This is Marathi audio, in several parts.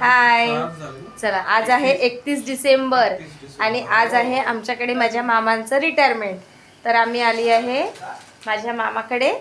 हाय. चला आज आहे एकतीस डिसेंबर 31 डिसेंबर. आणि आज आहे आमच्याकडे माझ्या मामांचं रिटायरमेंट तर आम्ही आली आहे माझ्या मामाकडे.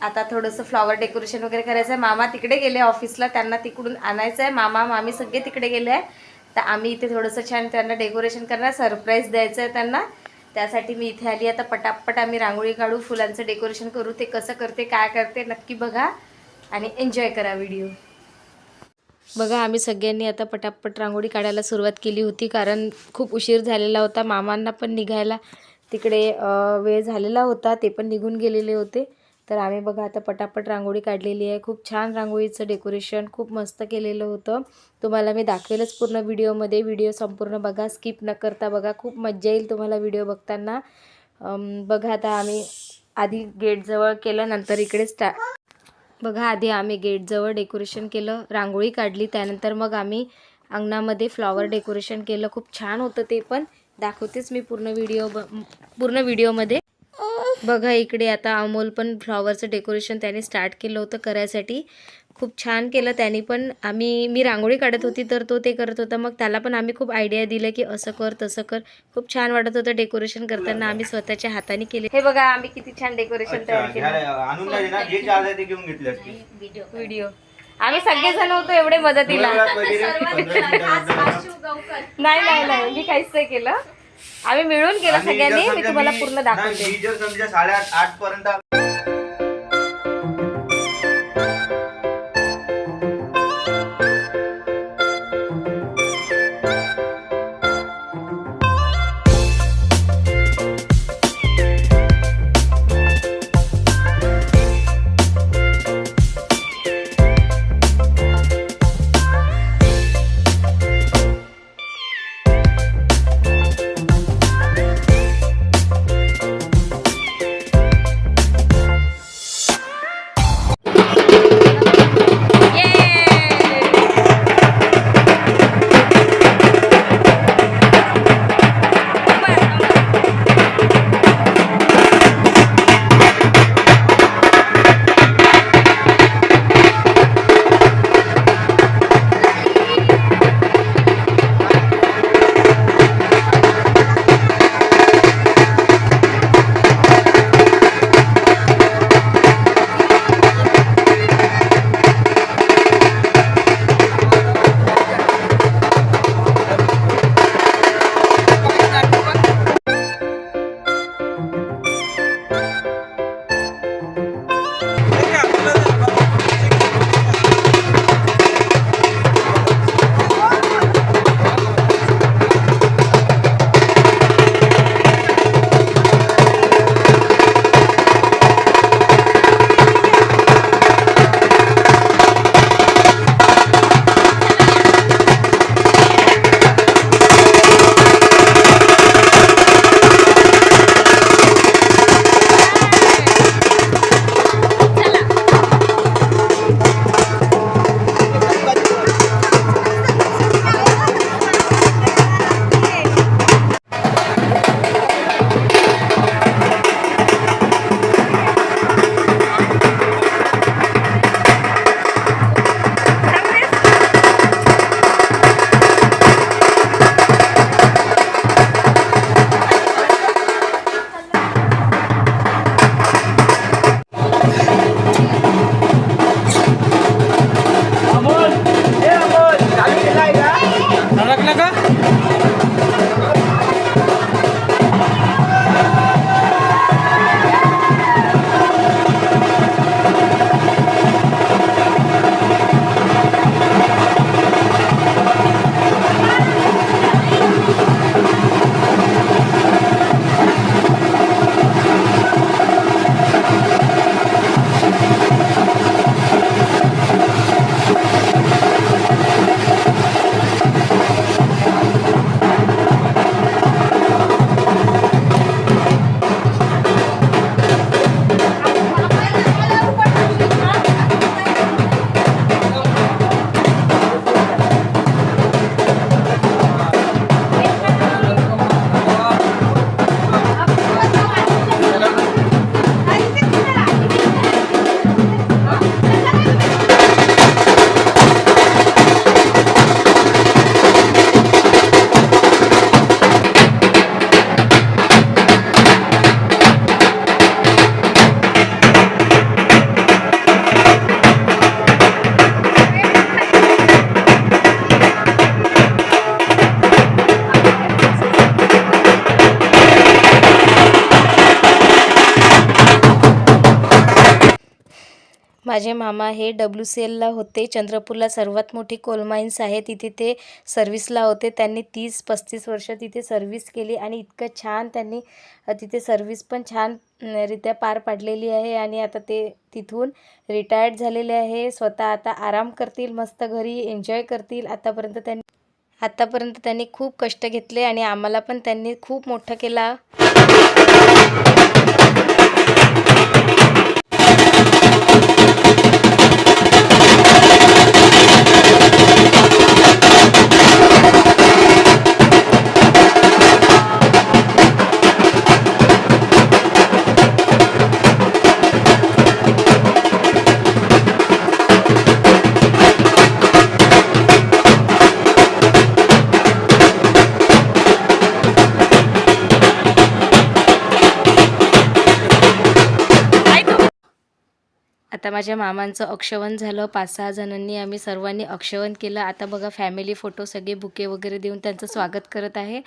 आता थोडंसं फ्लॉवर डेकोरेशन वगैरे करायचं आहे मामा तिकडे गेले ऑफिसला त्यांना तिकडून आणायचं आहे मामा मामी सगळे तिकडे गेले आहे तर आम्ही इथे थोडंसं छान त्यांना डेकोरेशन करणार सरप्राईज द्यायचं आहे त्यांना. त्यासाठी मी इथे आली. आता पटापट आम्ही रांगोळी काढू फुलांचं डेकोरेशन करू ते कसं करते काय करते नक्की बघा. आणि एन्जॉय करा व्हिडिओ बघा आम्ही सगळ्यांनी आता पटापट रांगोळी काढायला सुरुवात केली होती कारण खूप उशीर झालेला होता. मामांना पण निघायला तिकडे वेळ झालेला होता ते पण निघून गेलेले होते. तर आम्ही बघा आता पटापट रांगोळी काढलेली आहे. खूप छान रांगोळीचं डेकोरेशन खूप मस्त केलेलं होतं. तुम्हाला मी दाखवेलच पूर्ण व्हिडिओमध्ये व्हिडिओ संपूर्ण बघा स्किप न करता बघा. खूप मज्जा येईल तुम्हाला व्हिडिओ बघताना. बघा आता आम्ही आधी गेटजवळ केलं नंतर इकडे स्टा बघा आधी आम्ही गेटजवळ डेकोरेशन केलं रांगोळी काढली त्यानंतर मग आम्ही अंगणामध्ये फ्लॉवर डेकोरेशन केलं. खूप छान होतं ते पण. दाखवतेच मी पूर्ण व्हिडिओ ब पूर्ण व्हिडिओमध्ये. बघा इकडे आता अमोल पण फ्लॉवरचं डेकोरेशन त्याने स्टार्ट केलं होतं करायसाठी. खूप छान केलं त्याने पण. आम्ही मी रांगोळी काढत होती तर तो ते करत होता. मग त्याला पण आम्ही खूप आयडिया दिलं की असं कर तसं कर. खूप छान वाटत होतं डेकोरेशन करताना. आम्ही स्वतःच्या हाताने केले. हे बघा आम्ही किती छान डेकोरेशन तयार केलं. आणून झाली ना? जे चार्ज आहे ते घेऊन घेतले असते. व्हिडिओ आम्ही सगळेजण होतो एवढे मदतीला. नाही नाही नाही. मी काहीच नाही केलं. आम्ही मिळून केलं सगळ्यांनी. मी तुम्हाला पूर्ण दाखवते. साडेआठ आठ पर्यंत माझे मामा हे डब्ल्यू सी एलला होते. चंद्रपूरला सर्वात मोठी कोलमाईन्स आहे तिथे ते सर्व्हिसला होते. त्यांनी तीस पस्तीस वर्ष तिथे सर्व्हिस केली आणि इतकं छान त्यांनी तिथे सर्व्हिस पण छान रित्या पार पाडलेली आहे आणि आता ते तिथून रिटायर्ड झालेले आहे. स्वतः आता आराम करतील मस्त घरी एन्जॉय करतील. आतापर्यंत त्यांनी आतापर्यंत त्यांनी खूप कष्ट घेतले आणि आम्हाला पण त्यांनी खूप मोठं केला. आता माझ्या मामांचं अक्षवण झालं. पाच सहा जणांनी आम्ही सर्वांनी अक्षवण केलं. आता बघा फॅमिली फोटो सगळे बुके वगैरे देऊन त्यांचं स्वागत करत आहे.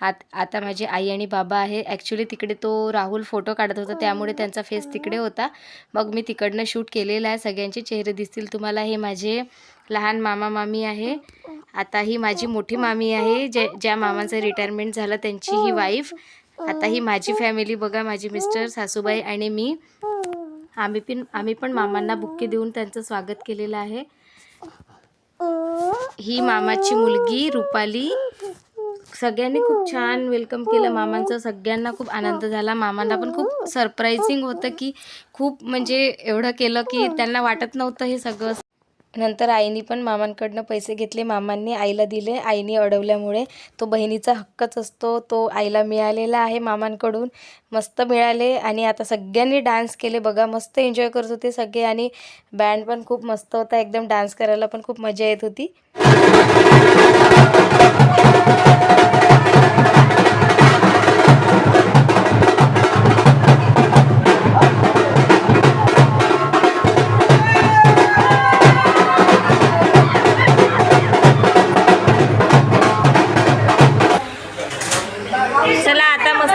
आत आता माझी आई आणि बाबा आहे. ॲक्च्युली तिकडे तो राहुल फोटो काढत होता. त्यामुळे त्यांचा फेस तिकडे होता. मग मी तिकडनं शूट केलेला आहे. सगळ्यांचे चेहरे दिसतील तुम्हाला. हे माझे लहान मामा मामी आहे. आता ही माझी मोठी मामी आहे. ज्या ज्या मामांचं रिटायरमेंट झालं त्यांची ही वाईफ आता ही माझी फॅमिली बघा माझी मिस्टर सासूबाई आणि मी. आम्ही पण आम्ही पण मामांना बुक्के देऊन त्यांचं स्वागत केलेलं आहे. ही मामाची मुलगी रुपाली. सगळ्यांनी खूप छान वेलकम केलं मामांचं. सगळ्यांना खूप आनंद झाला. मामांना पण खूप सरप्राईझिंग होतं की खूप म्हणजे एवढं केलं की त्यांना वाटत नव्हतं हे सगळं. नंतर आईनी पण मामांकडनं पैसे घेतले. मामांनी आईला दिले. आईने अडवल्यामुळे तो बहिणीचा हक्कच असतो. तो आईला मिळालेला आहे मामांकडून. मस्त मिळाले आणि आता सगळ्यांनी डान्स केले. बघा मस्त एन्जॉय करत होते सगळे आणि बँड पण खूप मस्त होता. एकदम डान्स करायला पण खूप मजा येत होती.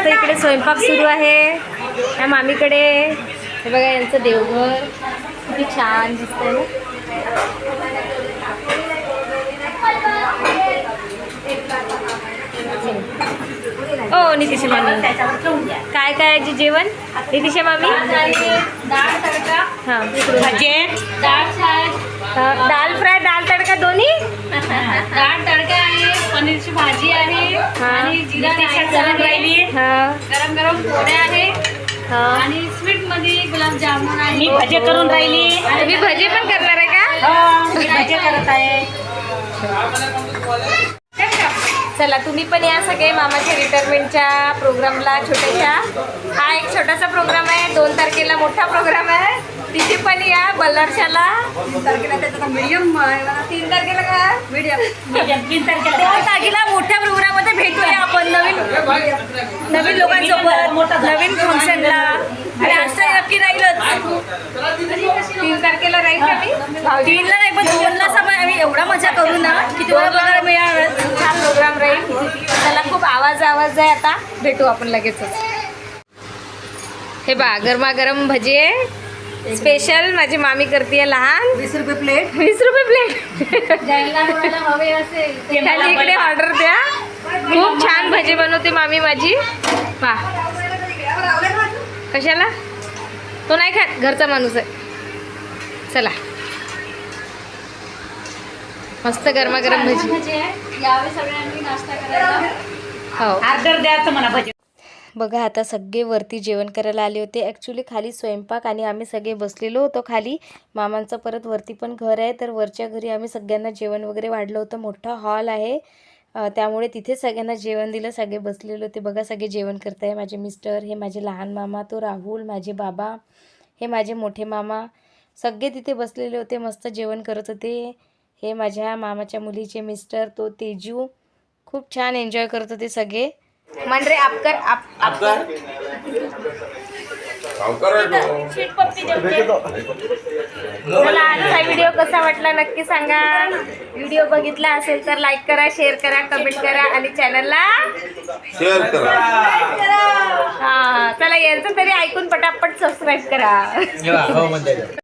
मस्त इकडे स्वयंपाक सुरू आहे. या मामीकडे. हे बघा यांचं देवघर. किती छान दिसतंय ओ नितीश मामी काय काय आहे जी जेवण? नितीश मामी हां हां, दाल फ्राय दाल तडका दोन्ही? डाळ तडका आहे पनीरची भाजी आहे हा. आणि जिरा गरम राहिली. हां. गरम गरम पोळ्या आहे. हां. आणि स्वीटमध्ये गुलाबजामुन आहे. मी भजे करून राहिली. तुम्ही भजी पण करणार आहे का? हो, मी भजे करत आहे. चला तुम्ही पण या सगळे मामाच्या रिटायरमेंटच्या प्रोग्रामला छोट्याशा. हा एक छोटासा प्रोग्राम आहे दोन तारखेला मोठा प्रोग्राम आहे. तिथे पण या बल्लारशाला तीन तारखेला त्याचा मिडियम तीन तारखेला का? मिडियम तीन तारखेला. दोन तारखेला मोठ्या प्रोग्राममध्ये भेटूया आपण. नवीन नवीन लोकांसोबत नवीन फंक्शनला आणि असं नक्की राहीलच. तीन तारखेला राहील का मी तीनला नाही पण दोनला एवढा मजा करू ना की तुम्हाला बघायला मिळालं हा प्रोग्राम राहील. त्याला खूप आवाज आवाज आहे आता. भेटू आपण लगेचच. हे बा गरमागरम भजी आहे. स्पेशल माझी मामी करते लहान. वीस रुपये प्लेट वीस रुपये प्लेट खाली इकडे ऑर्डर द्या. खूप छान भजी बनवते मामी माझी. पा कशाला? तो नाही खात? घरचा माणूस आहे. चला. मस्त गरमागरम भजी. सगळ्यांनी नाश्ता करायला हो. ऑर्डर द्यायचं म्हणा भजे. बघा आता सगळे वरती जेवण करायला आले होते. ॲक्च्युली खाली स्वयंपाक आणि आम्ही सगळे बसलेलो होतो खाली. मामांचं परत वरती पण घर आहे तर वरच्या घरी आम्ही सगळ्यांना जेवण वगैरे वाढलं होतं. मोठा हॉल आहे. त्यामुळे तिथे सगळ्यांना जेवण दिलं सगळे बसलेले होते. बघा सगळे जेवण करत आहे माझे मिस्टर हे माझे लहान मामा तो राहुल माझे बाबा हे माझे मोठे मामा. सगळे तिथे बसलेले होते मस्त जेवण करत होते. हे माझ्या मामाच्या मुलीचे मिस्टर तो तेजू. खूप छान एन्जॉय करत होते सगळे. आपकर आप आपकर. चला आजचा व्हिडिओ कसा वाटला नक्की सांगा. व्हिडिओ बघितला असेल तर लाईक करा शेअर करा कमेंट करा आणि चॅनलला शेअर करा. हा चला यांचं तरी ऐकून पटापट सबस्क्राईब करा. हो